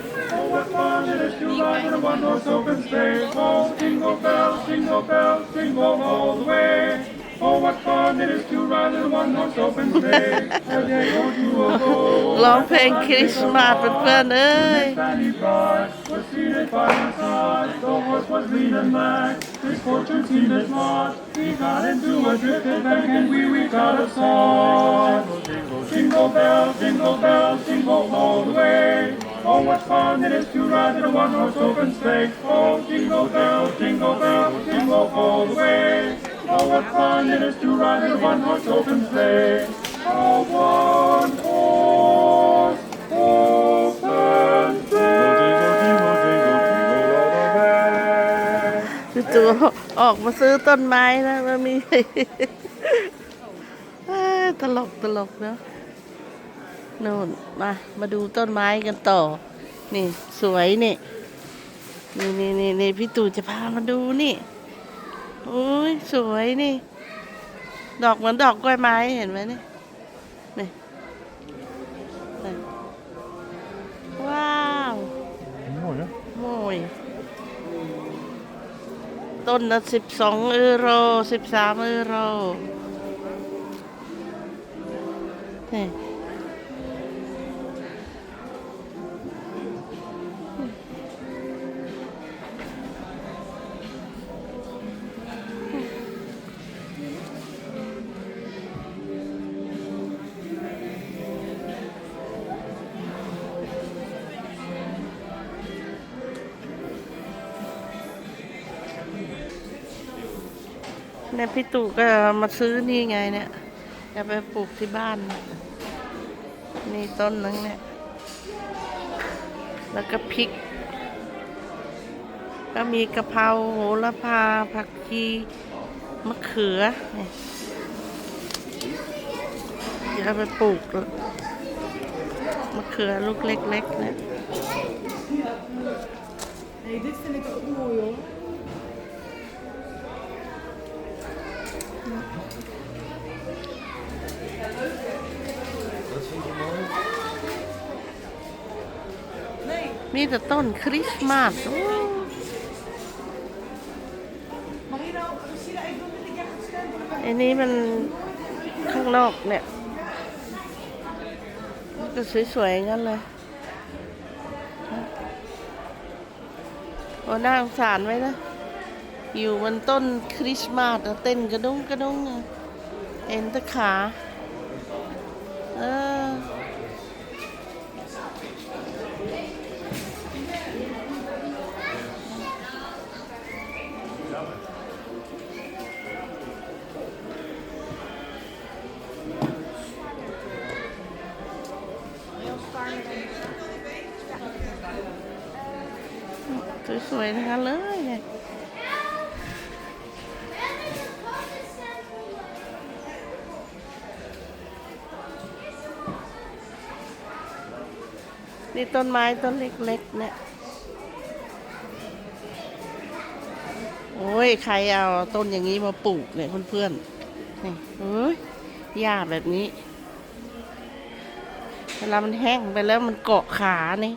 Oh, what fun it is to ride in a one-horse open sleigh. Oh, jingle bells, jingle bells, jingle all the way. Oh, what fun it is to ride in a one-horse open sleigh. A day or two ago, ร้องเพลงคริสต์มาสเพื่อนๆเอ้ย Fanny Bright was seated by her side. The horse was lean and lank. His fortune seemed as lost. He got into a drifted bank and we we got a song. Jingle bells, jingle bells, jingle all the way. Oh, what fun it is to ride in a one-horse open sleigh. Oh, jingle bells, jingle bells, jingle all the way. Oh, what fun it is to ride in a one-horse open sleigh. Oh, one horse open sleigh. พี่ตัวออกมาซื้อต้นไม้นะมันมี เอ้ยตลกตลกเนาะ นู่นมามาดูต้นไม้กันต่อ นี่สวยนี่นี่นี่นี่นี่พี่ตู่จะพามาดูนี่โอ้ยสวยนี่ ดอกเหมือนดอกกล้วยไม้เห็นไหมนี่นี่นี่ว้าว Mooi, hè? โอ้ยต้นละสิบสองยูโรสิบสามยูโรนี่ เนี่ยพี่ตู่ก็มาซื้อนี่ไงเนี่ยจะไปปลูกที่บ้านนี่ต้นนึงเนี่ย แล้วก็พริก ก็มีกะเพราโหระพาผักชีมะเขือเนี่ยจะไปปลูกมะเขือลูกเล็กๆเนี่ย มีแต่ต้นคริสต์มาสอันนี้มันข้างนอกเนี่ยมันก็สวยๆงั้นเลยโอ้น่าสงสารไว้นะ อยู่บนต้นคริสต์มาสเต้นกระดุ้งกระดุ้งเห็นต่ขา เออ สวยๆนั้นเลยเนี่ยนี่ต้นไม้ต้นเล็กๆเนี่ย โอ้ย ใครเอาต้นอย่างนี้มาปลูกเนี่ยเพื่อนๆนี่เอ้ยหญ้าแบบนี้ เวลามันแห้งไปแล้วมันเกาะขานี่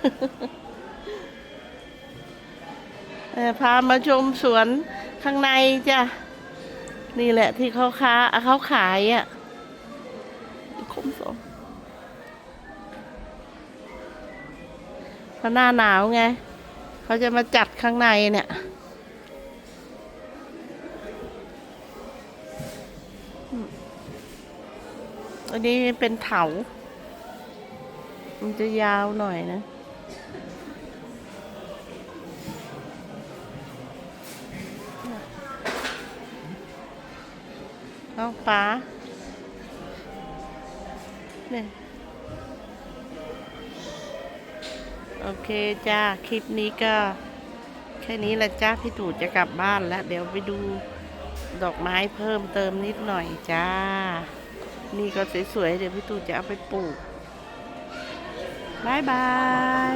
เอ่อ พามาชมสวนข้างในจ้ะ นี่แหละที่เขาค้าเขาขายอะ่ะคมสองเพราะหน้าหนาวไง เขาจะมาจัดข้างในเนี่ยอันนี้เป็นเถา มันจะยาวหน่อยนะ เอาปลาเนี่ยโอเคจ้า คลิปนี้ก็ แค่นี้แหละจ้า พี่ตู่จะกลับบ้านแล้ว เดี๋ยวไปดูดอกไม้เพิ่มเติมนิดหน่อยจ้า นี่ก็สวยๆ เดี๋ยวพี่ตู่จะเอาไปปลูกบายบาย